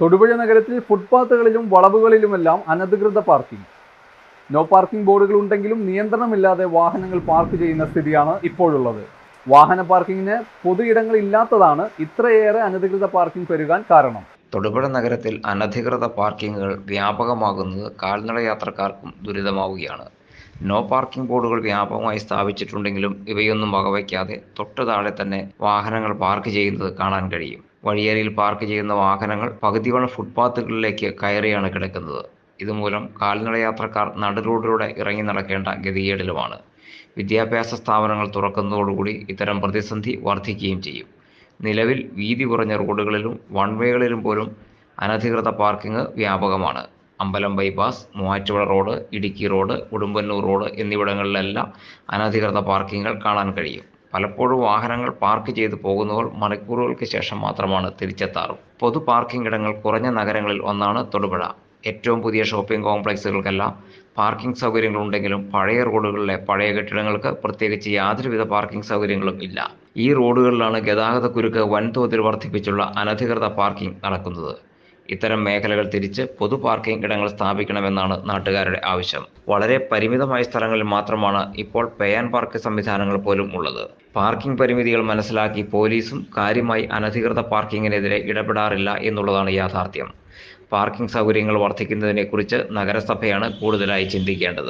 തൊടുപുഴ നഗരത്തിൽ ഫുട്പാത്തുകളിലും വളവുകളിലുമെല്ലാം അനധികൃത parking no parking ബോർഡുകൾ ഉണ്ടെങ്കിലും നിയന്ത്രണമില്ലാതെ വാഹനങ്ങൾ പാർക്ക് ചെയ്യുന്ന സ്ഥിതിയാണ് ഇപ്പോഴുള്ളത്. വാഹന പാർക്കിങ്ങിന് പൊതു ഇടങ്ങൾ ഇല്ലാത്തതാണ് ഇത്രയേറെ അനധികൃത പാർക്കിംഗ് പെരുകാൻ കാരണം. തൊടുപുഴ നഗരത്തിൽ അനധികൃത പാർക്കിങ്ങുകൾ വ്യാപകമാകുന്നത് കാൽനട യാത്രക്കാർക്കും ദുരിതമാവുകയാണ്. നോ പാർക്കിംഗ് ബോർഡുകൾ വ്യാപകമായി സ്ഥാപിച്ചിട്ടുണ്ടെങ്കിലും ഇവയൊന്നും വകവയ്ക്കാതെ തൊട്ടു താഴെ തന്നെ വാഹനങ്ങൾ പാർക്ക് ചെയ്യുന്നത് കാണാൻ കഴിയും. വഴിയരിയിൽ പാർക്ക് ചെയ്യുന്ന വാഹനങ്ങൾ പകുതിയോളം ഫുട്പാത്തുകളിലേക്ക് കയറിയാണ് കിടക്കുന്നത്. ഇതുമൂലം കാൽനട യാത്രക്കാർ നടുറോഡിലൂടെ ഇറങ്ങി നടക്കേണ്ട ഗതികേടിലുമാണ്. വിദ്യാഭ്യാസ സ്ഥാപനങ്ങൾ തുറക്കുന്നതോടുകൂടി ഇത്തരം പ്രതിസന്ധി വർദ്ധിക്കുകയും ചെയ്യും. നിലവിൽ വീതി കുറഞ്ഞ റോഡുകളിലും വൺ വേകളിലും പോലും അനധികൃത പാർക്കിംഗ് വ്യാപകമാണ്. അമ്പലം bypass Muvattupuzha road Idukki road Udumbannoor road എന്നിവിടങ്ങളിലെല്ലാം അനധികൃത പാർക്കിങ്ങുകൾ കാണാൻ കഴിയും. പലപ്പോഴും വാഹനങ്ങൾ പാർക്ക് ചെയ്തു പോകുന്നവർ മണിക്കൂറുകൾക്ക് ശേഷം മാത്രമാണ് തിരിച്ചെത്താറ്. പൊതു പാർക്കിംഗ് ഇടങ്ങൾ കുറഞ്ഞ നഗരങ്ങളിൽ ഒന്നാണ് തൊടുപുഴ. ഏറ്റവും പുതിയ ഷോപ്പിംഗ് കോംപ്ലക്സുകൾക്കെല്ലാം പാർക്കിംഗ് സൗകര്യങ്ങളുണ്ടെങ്കിലും പഴയ റോഡുകളിലെ പഴയ കെട്ടിടങ്ങൾക്ക് പ്രത്യേകിച്ച് യാതൊരുവിധ പാർക്കിംഗ് സൗകര്യങ്ങളും ഇല്ല. ഈ റോഡുകളിലാണ് ഗതാഗത കുരുക്ക് വൻതോതിൽ വർദ്ധിപ്പിച്ചുള്ള അനധികൃത പാർക്കിംഗ് നടക്കുന്നത്. ഇത്തരം മേഖലകൾ തിരിച്ച് പൊതു പാർക്കിംഗ് ഇടങ്ങൾ സ്ഥാപിക്കണമെന്നാണ് നാട്ടുകാരുടെ ആവശ്യം. വളരെ പരിമിതമായ സ്ഥലങ്ങളിൽ മാത്രമാണ് ഇപ്പോൾ പേ ആൻഡ് പാർക്ക് സംവിധാനങ്ങൾ പോലും ഉള്ളത്. പാർക്കിംഗ് പരിമിതികൾ മനസ്സിലാക്കി പോലീസും കാര്യമായി അനധികൃത പാർക്കിങ്ങിനെതിരെ ഇടപെടാറില്ല എന്നുള്ളതാണ് യാഥാർത്ഥ്യം. പാർക്കിംഗ് സൗകര്യങ്ങൾ വർദ്ധിക്കുന്നതിനെക്കുറിച്ച് നഗരസഭയാണ് കൂടുതലായി ചിന്തിക്കേണ്ടത്.